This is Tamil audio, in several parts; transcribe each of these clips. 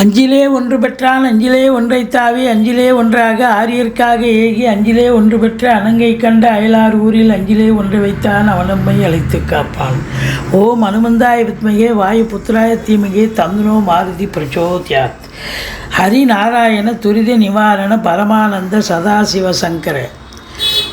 அஞ்சிலே ஒன்று பெற்றான் அஞ்சிலே ஒன்றை தாவி அஞ்சிலே ஒன்றாக ஆரியர்க்காக ஏகி அஞ்சிலே ஒன்று பெற்ற அனங்கை கண்ட அயலார் ஊரில் அஞ்சிலே ஒன்று வைத்தான் அவனம்மை அழைத்து காப்பான். ஓம் அனுமந்தாய வித்மகே வாயு புத்திராய தீமகே தந்துனோ மாருதி பிரச்சோத்யாத். ஹரி நாராயண துரித நிவாரண பரமானந்த சதாசிவ சங்கர.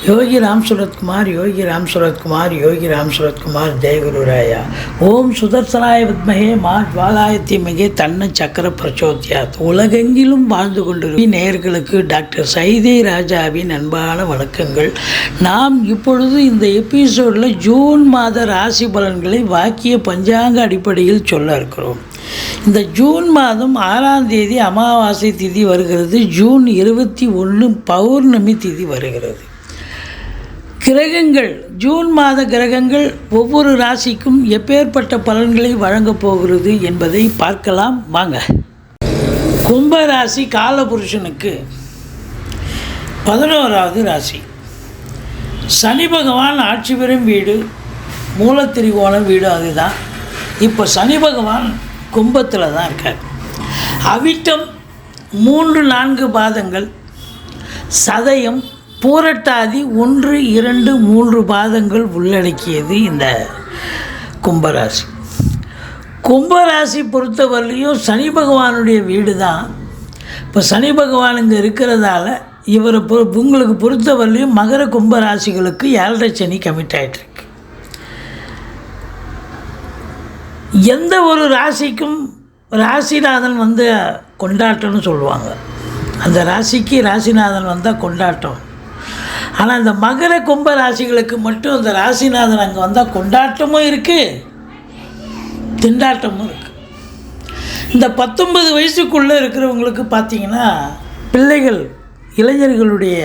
யோகி ராம் சுரத்குமார் யோகி ராம் சுரத்குமார் யோகி ராம் சுரத்குமார் ஜெயகுருராயா ஓம் சுதர்சனாய வித்மகே மா ஜுவாலாய தீமகே தன்ன சக்கர பிரச்சோத்யாத். உலகெங்கிலும் வாழ்ந்து கொண்டிருக்கும் நேயர்களுக்கு டாக்டர் சைதே ராஜாவின் அன்பான வணக்கங்கள். நாம் இப்பொழுது இந்த எபிசோடில் ஜூன் மாத ராசி பலன்களை வாக்கிய பஞ்சாங்க அடிப்படையில் சொல்ல இருக்கிறோம். இந்த ஜூன் மாதம் ஆறாம் தேதி அமாவாசை திதி வருகிறது. ஜூன் இருபத்தி ஒன்று பௌர்ணமி திதி வருகிறது. கிரகங்கள் ஜூன் மாத கிரகங்கள் ஒவ்வொரு ராசிக்கும் எப்பேற்பட்ட பலன்களை வழங்கப் போகிறது என்பதை பார்க்கலாம். வாங்க. கும்ப ராசி காலபுருஷனுக்கு பதினோராவது ராசி. சனி பகவான் ஆட்சி பெறும் வீடு மூலத்திரிகோணம் வீடு அதுதான். இப்போ சனி பகவான் கும்பத்தில் தான் இருக்கார். அவிட்டம் மூன்று நான்கு பாதங்கள் சதயம் பூரட்டாதி ஒன்று இரண்டு மூன்று பாதங்கள் உள்ளடக்கியது இந்த கும்பராசி. கும்பராசி பொறுத்தவரையிலையும் சனி பகவானுடைய வீடு தான் இப்போ சனி பகவான் இங்கே இருக்கிறதால இவரை பொ உங்களுக்கு பொறுத்தவரையிலையும் மகர கும்பராசிகளுக்கு ஏழரை சனி கமிட் ஆகிட்டுருக்கு எந்த ஒரு ராசிக்கும் ராசிநாதன் வந்து கொண்டாட்டம்னு சொல்லுவாங்க. அந்த ராசிக்கு ராசிநாதன் வந்தால் கொண்டாட்டம். ஆனால் இந்த மகர கும்ப ராசிகளுக்கு மட்டும் இந்த ராசிநாதன் அங்கே வந்தால் கொண்டாட்டமும் இருக்குது திண்டாட்டமும் இருக்குது இந்த பத்தொன்பது வயசுக்குள்ளே இருக்கிறவங்களுக்கு பார்த்தீங்கன்னா பிள்ளைகள் இளைஞர்களுடைய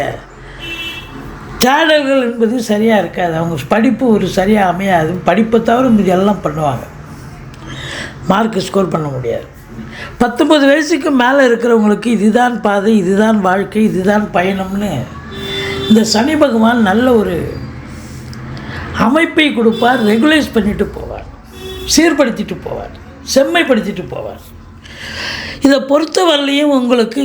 தேடல்கள் என்பது சரியாக இருக்காது. அவங்க படிப்பு ஒரு சரியாக அமையாது. படிப்பை தவிர மீதி எல்லாம் பண்ணுவாங்க. மார்க் ஸ்கோர் பண்ண முடியாது. பத்தொம்பது வயசுக்கு மேலே இருக்கிறவங்களுக்கு இதுதான் பாதை இதுதான் வாழ்க்கை இதுதான் பயணம்னு இந்த சனி பகவான் நல்ல ஒரு அமைப்பை கொடுப்பார் ரெகுலைஸ் பண்ணிட்டு போவார் சீர்படுத்திட்டு போவார் செம்மைப்படுத்திட்டு போவார். இதை பொறுத்தவரையிலையும் உங்களுக்கு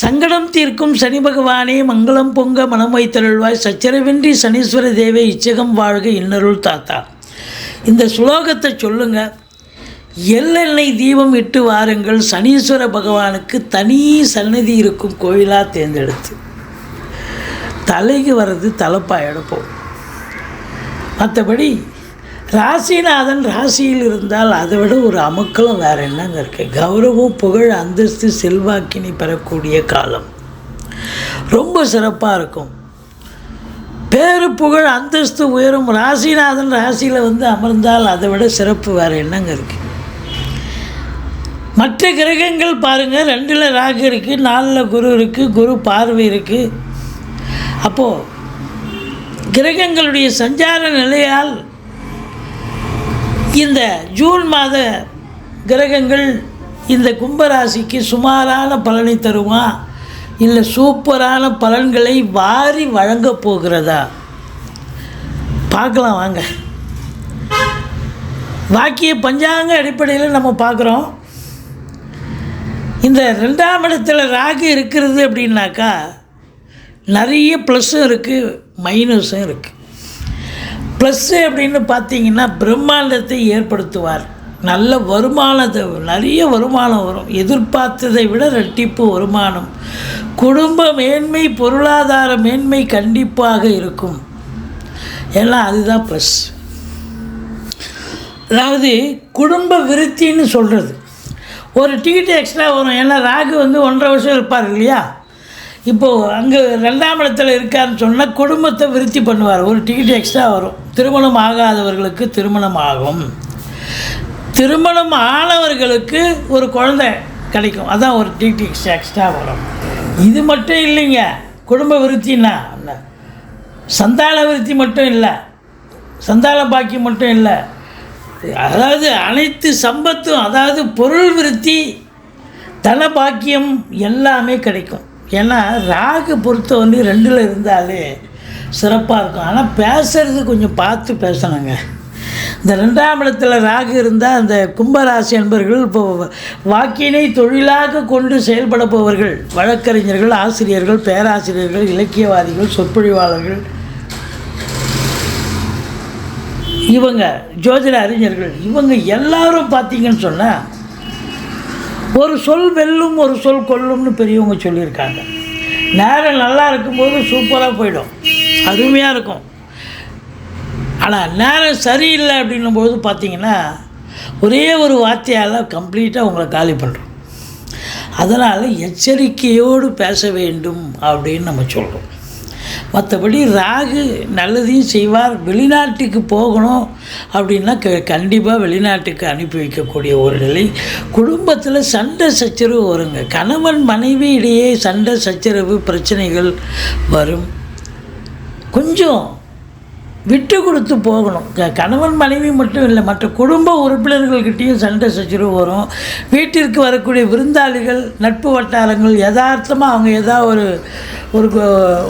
சங்கடம் தீர்க்கும் சனி பகவானே மங்களம் பொங்க மனம் வைத்தருள்வாய். சச்சரவின்றி சனீஸ்வர தேவை இச்சகம் வாழ்க இன்னருள் தாத்தா. இந்த ஸ்லோகத்தை சொல்லுங்கள் எள்ளெண்ணெய் தீபம் இட்டு வாருங்கள். சனீஸ்வர பகவானுக்கு தனி சன்னதி இருக்கும் கோயிலாக தேர்ந்தெடுத்து. தலைக்கு வர்றது தலைப்பாக எடுப்போம். மற்றபடி ராசிநாதன் ராசியில் இருந்தால் அதை விட ஒரு அமக்களும் வேறு என்னங்க இருக்குது கௌரவம் புகழ் அந்தஸ்து செல்வாக்கினை பெறக்கூடிய காலம். ரொம்ப சிறப்பாக இருக்கும். பேரு புகழ் அந்தஸ்து உயரும் ராசிநாதன் ராசியில் வந்து அமர்ந்தால் அதை விட சிறப்பு வேறு என்னங்க இருக்குது மற்ற கிரகங்கள் பாருங்கள் ரெண்டில் ராகு இருக்குது நாலில் குரு இருக்குது குரு பார்வை இருக்குது அப்போது கிரகங்களுடைய சஞ்சார நிலையால் இந்த ஜூன் மாத கிரகங்கள் இந்த கும்பராசிக்கு சுமாரான பலனை தருமா? இல்லை சூப்பரான பலன்களை வாரி வழங்கப் போகிறதா? பார்க்கலாம் வாங்க. வாக்கிய பஞ்சாங்க அடிப்படையில் நம்ம பார்க்குறோம். இந்த ரெண்டாம் இடத்துல ராகு இருக்கிறது அப்படின்னாக்கா நிறைய ப்ளஸ்ஸும் இருக்குது மைனஸும் இருக்குது ப்ளஸ்ஸு அப்படின்னு பார்த்தீங்கன்னா பிரம்மாண்டத்தை ஏற்படுத்துவார். நல்ல வருமானத்தை நிறைய வருமானம் வரும். எதிர்பார்த்ததை விட ரெட்டிப்பு வருமானம். குடும்ப மேன்மை பொருளாதார மேன்மை கண்டிப்பாக இருக்கும். ஏன்னா அதுதான் ப்ளஸ் அதாவது குடும்ப விருத்தின்னு சொல்கிறது ஒரு டிக்கெட் எக்ஸ்ட்ரா வரும். ஏன்னா ராகு வந்து ஒன்றரை வருஷம் இருப்பார் இல்லையா? இப்போது அங்கே ரெண்டாம் இடத்துல இருக்காருன்னு சொன்னால் குடும்பத்தை விருத்தி பண்ணுவார். ஒரு டிக்கெட் எக்ஸ்ட்ரா வரும். திருமணம் ஆகாதவர்களுக்கு திருமணம் ஆகும். திருமணம் ஆனவர்களுக்கு ஒரு குழந்தை கிடைக்கும். அதான் ஒரு டிக்கெட் எக்ஸ்ட்ரா எக்ஸ்ட்ரா வரும். இது மட்டும் இல்லைங்க. குடும்ப விருத்தின்னா சந்தான விருத்தி மட்டும் இல்லை. சந்தான பாக்கியம் மட்டும் இல்லை. அதாவது அனைத்து சம்பத்தும் அதாவது பொருள் விருத்தி தன பாக்கியம் எல்லாமே கிடைக்கும். ஏன்னா ராகு பொறுத்தவரை ரெண்டில் இருந்தாலே சிறப்பாக இருக்கும். ஆனால் பேசுறது கொஞ்சம் பார்த்து பேசணுங்க. இந்த ரெண்டாம் இடத்துல ராகு இருந்தால் அந்த கும்பராசி என்பர்கள் இப்போ வாக்கினை தொழிலாக கொண்டு செயல்படுபவர்கள் வழக்கறிஞர்கள் ஆசிரியர்கள் பேராசிரியர்கள் இலக்கியவாதிகள் சொற்பொழிவாளர்கள். இவங்க ஜோதிட அறிஞர்கள் இவங்க எல்லாரும் பார்த்தீங்கன்னு சொன்னால் ஒரு சொல் வெல்லும் ஒரு சொல் கொல்லும்னு பெரியவங்க சொல்லியிருக்காங்க. நேரம் நல்லா இருக்கும்போது சூப்பராக போயிடும். அருமையாக இருக்கும். ஆனால் நேரம் சரியில்லை அப்படின்னும் போது பார்த்தீங்கன்னா ஒரே ஒரு வார்த்தையால் கம்ப்ளீட்டாக உங்களை காலி பண்ணுறோம் அதனால் எச்சரிக்கையோடு பேச வேண்டும் அப்படின்னு நம்ம சொல்கிறோம் மற்றபடி ராகு நல்லதையும் செய்வார். வெளிநாட்டுக்கு போகணும் அப்படின்னா க கண்டிப்பாக வெளிநாட்டுக்கு அனுப்பி வைக்கக்கூடிய ஒரு நிலை. குடும்பத்தில் சண்டை சச்சரவு வருங்க. கணவன் மனைவி இடையே சண்டை சச்சரவு பிரச்சனைகள் வரும். கொஞ்சம் விட்டு கொடுத்து போகணும். க கணவன் மனைவி மட்டும் இல்லை மற்ற குடும்ப உறுப்பினர்கள்கிட்டையும் சண்டை சச்சரவு வரும். வீட்டிற்கு வரக்கூடிய விருந்தாளிகள் நட்பு வட்டாரங்கள் யதார்த்தமாக அவங்க ஏதாவது ஒரு ஒரு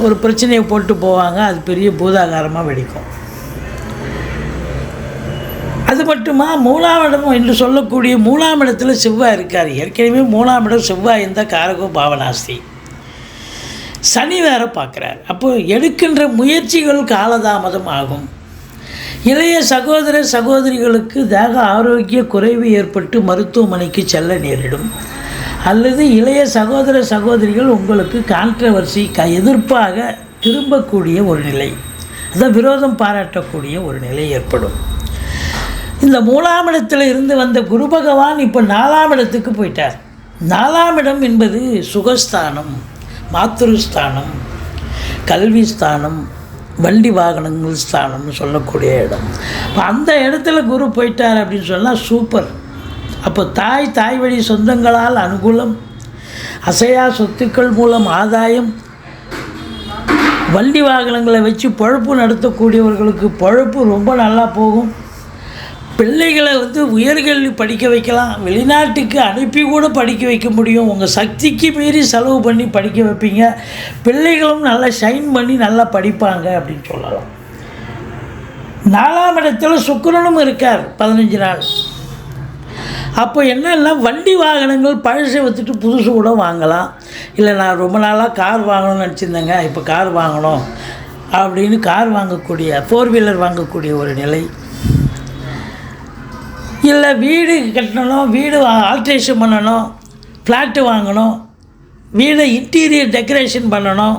ஒரு பிரச்சனையை போட்டு போவாங்க. அது பெரிய பூதாகாரமாக வெடிக்கும். அது மட்டுமா மூணாம் இடம் என்று சொல்லக்கூடிய மூணாம் இடத்துல செவ்வாய் இருக்கார். ஏற்கனவே மூணாம் இடம் செவ்வாய் இருந்தால் காரகோ பாவனாஸ்தி சனி வேற பார்க்குறார். அப்போ எடுக்கின்ற முயற்சிகள் காலதாமதம் ஆகும். இளைய சகோதர சகோதரிகளுக்கு தேக ஆரோக்கிய குறைவு ஏற்பட்டு மருத்துவமனைக்கு செல்ல நேரிடும். அல்லது இளைய சகோதர சகோதரிகள் உங்களுக்கு கான்ட்ரவர்சி க எதிர்ப்பாக திரும்பக்கூடிய ஒரு நிலை. அதான் விரோதம் பாராட்டக்கூடிய ஒரு நிலை ஏற்படும். இந்த மூணாம் இடத்துல இருந்து வந்த குரு பகவான் இப்போ நாலாம் இடத்துக்கு போயிட்டார். நாலாம் இடம் என்பது சுகஸ்தானம். மாத்திருஸ்தானம் கல்வி ஸ்தானம் வண்டி வாகனங்கள் ஸ்தானம்னு சொல்லக்கூடிய இடம். இப்போ அந்த இடத்துல குரு போயிட்டார் அப்படின்னு சொன்னால் சூப்பர். அப்போ தாய் தாய் வழி சொந்தங்களால் அனுகூலம் அசையா சொத்துக்கள் மூலம் ஆதாயம் வண்டி வாகனங்களை வச்சு பழப்பு நடத்தக்கூடியவர்களுக்கு பழப்பு ரொம்ப நல்லா போகும். பிள்ளைகளை வந்து உயர்கல்வி படிக்க வைக்கலாம் வெளிநாட்டுக்கு அனுப்பி கூட படிக்க வைக்க முடியும். உங்கள் சக்திக்கு மீறி செலவு பண்ணி படிக்க வைப்பீங்க. பிள்ளைகளும் நல்லா ஷைன் பண்ணி நல்லா படிப்பாங்க அப்படின்னு சொல்லலாம். நாலாம் இடத்துல சுக்கரனும் இருக்கார் பதினஞ்சு நாள். அப்போ என்னென்னா வண்டி வாகனங்கள் பழசை வச்சுட்டு புதுசு கூட வாங்கலாம். இல்லை நான் ரொம்ப நாளாக கார் வாங்கணும்னு நினச்சிருந்தேங்க. இப்போ கார் வாங்கணும் அப்படின்னு கார் வாங்கக்கூடிய ஃபோர் வீலர் வாங்கக்கூடிய ஒரு நிலை. இல்லை வீடு கட்டணும் வீடு ஆல்ட்ரேஷன் பண்ணணும் ஃப்ளாட்டு வாங்கணும் வீடை இன்டீரியர் டெக்கரேஷன் பண்ணணும்.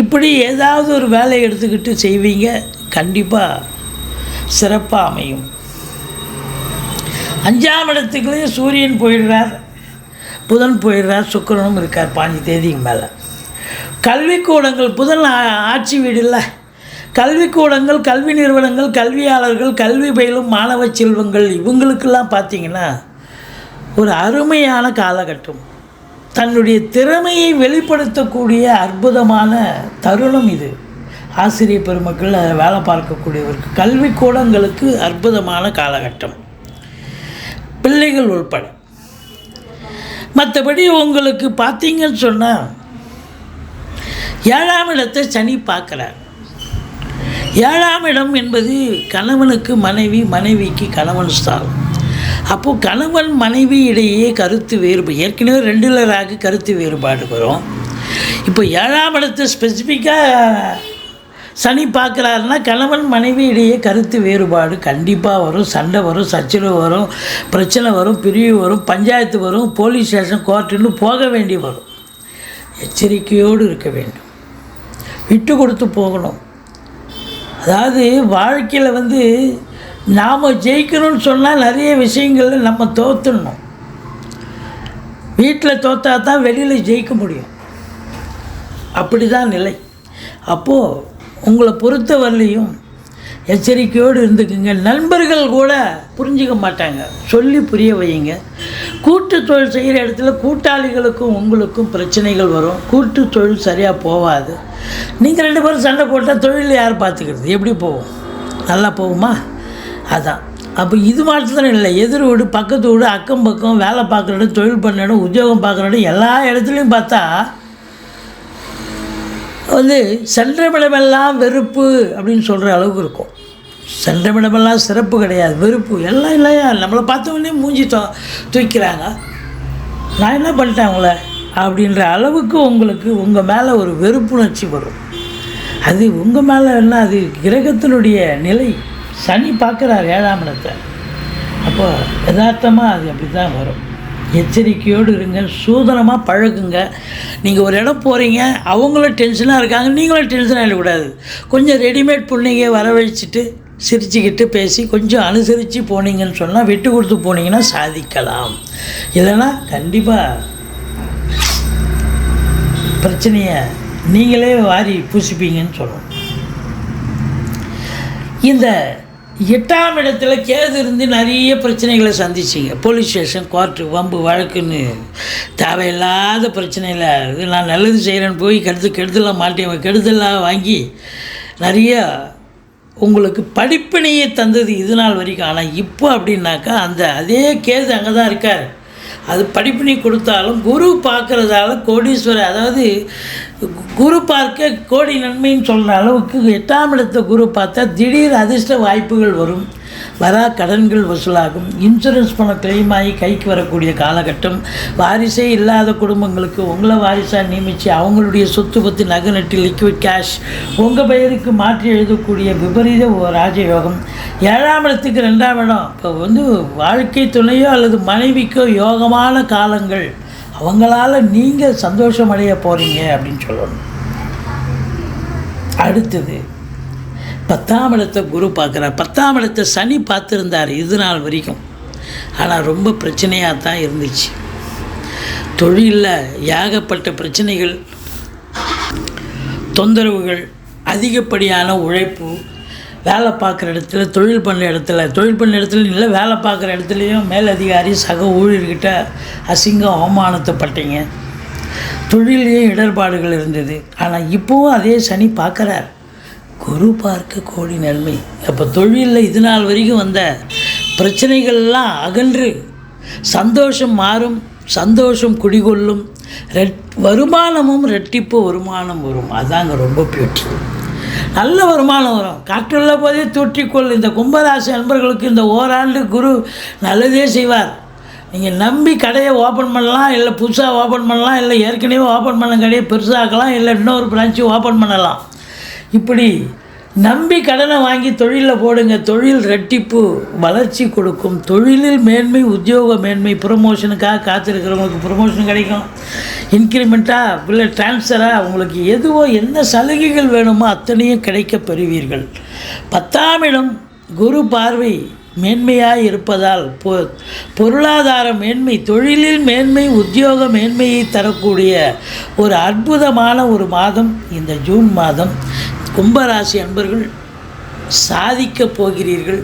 இப்படி ஏதாவது ஒரு வேலையை எடுத்துக்கிட்டு செய்வீங்க கண்டிப்பாக சிறப்பாக அமையும். அஞ்சாம் இடத்துக்குள்ளேயும் சூரியன் போயிடுறார் புதன் போயிடுறார் சுக்கிரனும் இருக்கார் பாஞ்சு தேதிக்கு மேலே. கல்விக்கூடங்கள் புதன் ஆட்சி வீடு இல்லை. கல்விக்கூடங்கள் கல்வி நிறுவனங்கள் கல்வியாளர்கள் கல்வி பயிலும் மாணவ செல்வங்கள் இவங்களுக்கெல்லாம் பார்த்தீங்கன்னா ஒரு அருமையான காலகட்டம். தன்னுடைய திறமையை வெளிப்படுத்தக்கூடிய அற்புதமான தருணம் இது. ஆசிரியர் பெருமக்கள் வேலை பார்க்கக்கூடியவருக்கு கல்விக்கூடங்களுக்கு அற்புதமான காலகட்டம். பிள்ளைகள் உள்பட. மற்றபடி உங்களுக்கு பார்த்தீங்கன்னு சொன்னால் ஏழாம் இடத்தை சனி பார்க்குறார். ஏழாம் இடம் என்பது கணவனுக்கு மனைவி மனைவிக்கு கணவன் ஸ்தானம். அப்போது கணவன் மனைவி இடையே கருத்து வேறுபாடு ஏற்கனவே ரெண்டுல ராகு கருத்து வேறுபாடு வரும். இப்போ ஏழாம் இடத்தை ஸ்பெசிஃபிக்காக சனி பார்க்குறாருன்னா கணவன் மனைவி இடையே கருத்து வேறுபாடு கண்டிப்பாக வரும். சண்டை வரும் சச்சரவு வரும் பிரச்சனை வரும் பிரிவு வரும் பஞ்சாயத்து வரும் போலீஸ் ஸ்டேஷன் கோர்ட்டுன்னு போக வேண்டி வரும். எச்சரிக்கையோடு இருக்க வேண்டும். விட்டு கொடுத்து போகணும். அதாவது வாழ்க்கையில் வந்து நாம் ஜெயிக்கணும்னு சொன்னால் நிறைய விஷயங்களில் நம்ம தோற்றுடணும் வீட்டில் தோற்றா தான் வெளியில் ஜெயிக்க முடியும். அப்படி தான் நிலை. அப்போது உங்களை பொறுத்தவரையிலையும் எச்சரிக்கையோடு இருந்துக்குங்க. நண்பர்கள் கூட புரிஞ்சிக்க மாட்டாங்க. சொல்லி புரிய வையுங்க. கூட்டு தொழில் செய்கிற இடத்துல கூட்டாளிகளுக்கும் உங்களுக்கும் பிரச்சனைகள் வரும். கூட்டு தொழில் சரியாக போகாது நீங்கள் ரெண்டு பேரும் சண்டை போட்டால் தொழில் யார் பார்த்துக்கிறது எப்படி போகும் நல்லா போகுமா? அதான். அப்போ இது மாத்திரம் இல்லை எதிர் வீடு பக்கத்து வீடு அக்கம் பக்கம் வேலை பார்க்குற இடம் தொழில் பண்ண இடம் உத்தியோகம் பார்க்குற இடம் எல்லா இடத்துலையும் பார்த்தா வந்து சென்றமிடமெல்லாம் வெறுப்பு அப்படின்னு சொல்கிற அளவுக்கு இருக்கும். சென்றமிடமெல்லாம் சிறப்பு கிடையாது. வெறுப்பு. எல்லாம் இல்லையா? நம்மளை பார்த்தவொடனே மூஞ்சி தூ தூக்கிறாங்க. நான் என்ன பண்ணிட்டேன் அவங்கள அப்படின்ற அளவுக்கு உங்களுக்கு உங்கள் மேலே ஒரு வெறுப்புணர்ச்சி வரும். அது உங்கள் மேலே என்ன? அது கிரகத்தினுடைய நிலை. சனி பார்க்குறார் ஏழாம் இடத்தை. அப்போ யதார்த்தமாக அது அப்படி தான் வரும். எச்சரிக்கையோடு இருங்க. சூதனமாக பழகுங்க. நீங்கள் ஒரு இடம் போகிறீங்க அவங்களும் டென்ஷனாக இருக்காங்க. நீங்களும் டென்ஷனாக இருக்கக்கூடாது. கொஞ்சம் ரெடிமேட் பிள்ளைங்க வரவழைச்சிட்டு சிரிச்சுக்கிட்டு பேசி கொஞ்சம் அனுசரித்து போனீங்கன்னு சொன்னால் விட்டு கொடுத்து போனீங்கன்னா சாதிக்கலாம். இல்லைன்னா கண்டிப்பாக பிரச்சனையை நீங்களே வாரி பூசிப்பீங்கன்னு சொல்லணும். இந்த எட்டாம் இடத்துல கேது இருந்து நிறைய பிரச்சனைகளை சந்திச்சிங்க. போலீஸ் ஸ்டேஷன் கோர்ட்டு வம்பு வழக்குன்னு தேவையில்லாத பிரச்சனையில் இது நான் நல்லது செய்கிறேன்னு போய் கெடுத்து கெடுதலாக மாட்டேன் கெடுதலாக வாங்கி நிறைய உங்களுக்கு படிப்பினையை தந்தது இது நாள் வரைக்கும். ஆனால் இப்போ அப்படின்னாக்கா அந்த அதே கேது அங்கே தான் இருக்கார். அது படிப்பினை கொடுத்தாலும் குரு பார்க்குறதால கோடீஸ்வரர் அதாவது குரு பார்க்க கோடி நன்மைன்னு சொன்ன அளவுக்கு எட்டாம் இடத்த குரு பார்த்தா திடீர் அதிர்ஷ்ட வாய்ப்புகள் வரும். வரா கடன்கள் வசூலாகும். இன்சூரன்ஸ் பணம் கிளைம் ஆகி கைக்கு வரக்கூடிய காலகட்டம். வாரிசே இல்லாத குடும்பங்களுக்கு உங்களை வாரிசாக நியமித்து அவங்களுடைய சொத்து பற்றி நகை நட்டு லிக்விட் கேஷ் உங்கள் பெயருக்கு மாற்றி எழுதக்கூடிய விபரீத ராஜயோகம். ஏழாம் இடத்துக்கு ரெண்டாம் இடம். இப்போ வந்து வாழ்க்கை துணையோ அல்லது மனைவிக்கோ யோகமான காலங்கள். அவங்களால நீங்கள் சந்தோஷமடைய போகிறீங்க அப்படின்னு சொல்லணும். அடுத்தது பத்தாம் இடத்தை குரு பார்க்குறார். பத்தாம் இடத்தை சனி பார்த்துருந்தார் இது நாள் வரைக்கும். ஆனால் ரொம்ப பிரச்சனையாக தான் இருந்துச்சு. தொழிலில் ஏகப்பட்ட பிரச்சனைகள் தொந்தரவுகள் அதிகப்படியான உழைப்பு வேலை பார்க்குற இடத்துல தொழில் பண்ண இடத்துல தொழில் பண்ண இடத்துல இல்லை வேலை பார்க்குற இடத்துலையும் மேலதிகாரி சக ஊழியர்கிட்ட அசிங்கம் அவமானத்தை பட்டீங்க. தொழிலையும் இடர்பாடுகள் இருந்தது. ஆனால் இப்போவும் அதே சனி பார்க்குறார். குரு பார்க்க கோடி நன்மை. அப்போ தொழிலில் இது நாள் வரைக்கும் வந்த பிரச்சனைகள்லாம் அகன்று சந்தோஷம் மாறும் சந்தோஷம் குடிகொள்ளும் ரெட் வருமானமும் ரெட்டிப்பு வருமானம் வரும். அதாங்க ரொம்ப பியூட்டி நல்ல வருமானம் வரும். காற்றுள்ள போதே தூற்றிக்கொள். இந்த கும்பராசி நண்பர்களுக்கு இந்த ஓராண்டு குரு நல்லதே செய்வார். நீங்கள் நம்பி கடையை ஓப்பன் பண்ணலாம் இல்லை புதுசாக ஓப்பன் பண்ணலாம் இல்லை ஏற்கனவே ஓப்பன் பண்ண கடையை பெருசாக்கலாம் இல்லை இன்னொரு பிரான்ச்சு ஓப்பன் பண்ணலாம். இப்படி நம்பி கடனை வாங்கி தொழிலில் போடுங்க. தொழில் ரெட்டிப்பு வளர்ச்சி கொடுக்கும். தொழிலில் மேன்மை உத்தியோக மேன்மை ப்ரொமோஷனுக்காக காத்திருக்கிறவங்களுக்கு ப்ரொமோஷன் கிடைக்கும். இன்க்ரிமெண்ட்டாக இல்லை ட்ரான்ஸ்ஃபராக உங்களுக்கு எதுவோ என்ன சலுகைகள் வேணுமோ அத்தனையும் கிடைக்க பெறுவீர்கள். பத்தாம் இடம் குரு பார்வை மேன்மையாக இருப்பதால் பொ பொருளாதார மேன்மை தொழிலில் மேன்மை உத்தியோக மேன்மையை தரக்கூடிய ஒரு அற்புதமான ஒரு மாதம் இந்த ஜூன் மாதம். கும்பராசி அன்பர்கள் சாதிக்கப் போகிறீர்கள்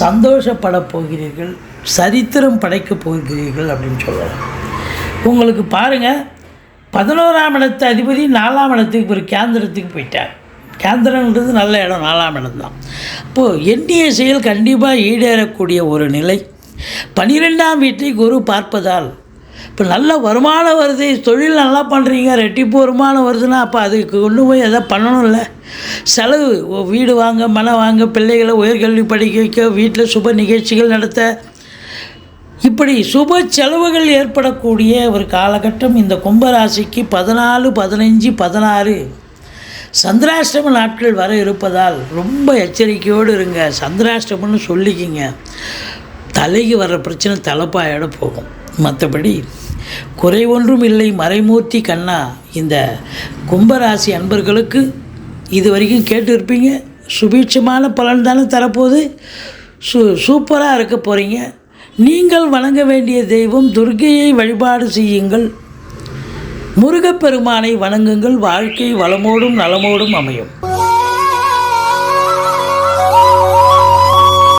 சந்தோஷப்படப் போகிறீர்கள் சரித்திரம் படைக்கப் போகிறீர்கள் அப்படின்னு சொல்லலாம் உங்களுக்கு பாருங்கள் பதினோராம் இடத்து அதிபதி நாலாம் இடத்துக்கு ஒரு கேந்திரத்துக்கு போயிட்டார். கேந்திரன்றது நல்ல இடம் நாலாம் இடம் தான். இப்போது எண்ணிய செயல் கண்டிப்பாக ஈடேறக்கூடிய ஒரு நிலை. பன்னிரெண்டாம் வீட்டை குரு பார்ப்பதால் இப்போ நல்ல வருமானம் வருது தொழில் நல்லா பண்ணுறீங்க ரெட்டிப்பு வருமானம் வருதுன்னா அப்போ அதுக்கு கொண்டு போய் எதாவது பண்ணணும்ல? செலவு வீடு வாங்க மனம் வாங்க பிள்ளைகளை உயர்கல்வி படிக்க வைக்க வீட்டில் சுப நிகழ்ச்சிகள் நடத்த. இப்படி சுப செலவுகள் ஏற்படக்கூடிய ஒரு காலகட்டம் இந்த கும்பராசிக்கு பதினாலு பதினஞ்சு பதினாறு. சந்திராஷ்டம நாட்கள் வர இருப்பதால் ரொம்ப எச்சரிக்கையோடு இருங்க. சந்திராஷ்டமம்னு சொல்லிக்கிங்க. தலைக்கு வர்ற பிரச்சனை தலைப்பாயோட போகும். மற்றபடி குறை ஒன்றும் இல்லை. மறைமூர்த்தி கண்ணா இந்த கும்பராசி அன்பர்களுக்கு இது வரைக்கும் கேட்டு இருப்பீங்க சுபீட்சமான பலன் தானே தரப்போகுது. சூ சூப்பராக இருக்க போகிறீங்க நீங்கள் வணங்க வேண்டிய தெய்வம் துர்கையை வழிபாடு செய்யுங்கள். முருகப்பெருமானை வணங்குங்கள். வாழ்க்கை வளமோடும் நலமோடும் அமையும்.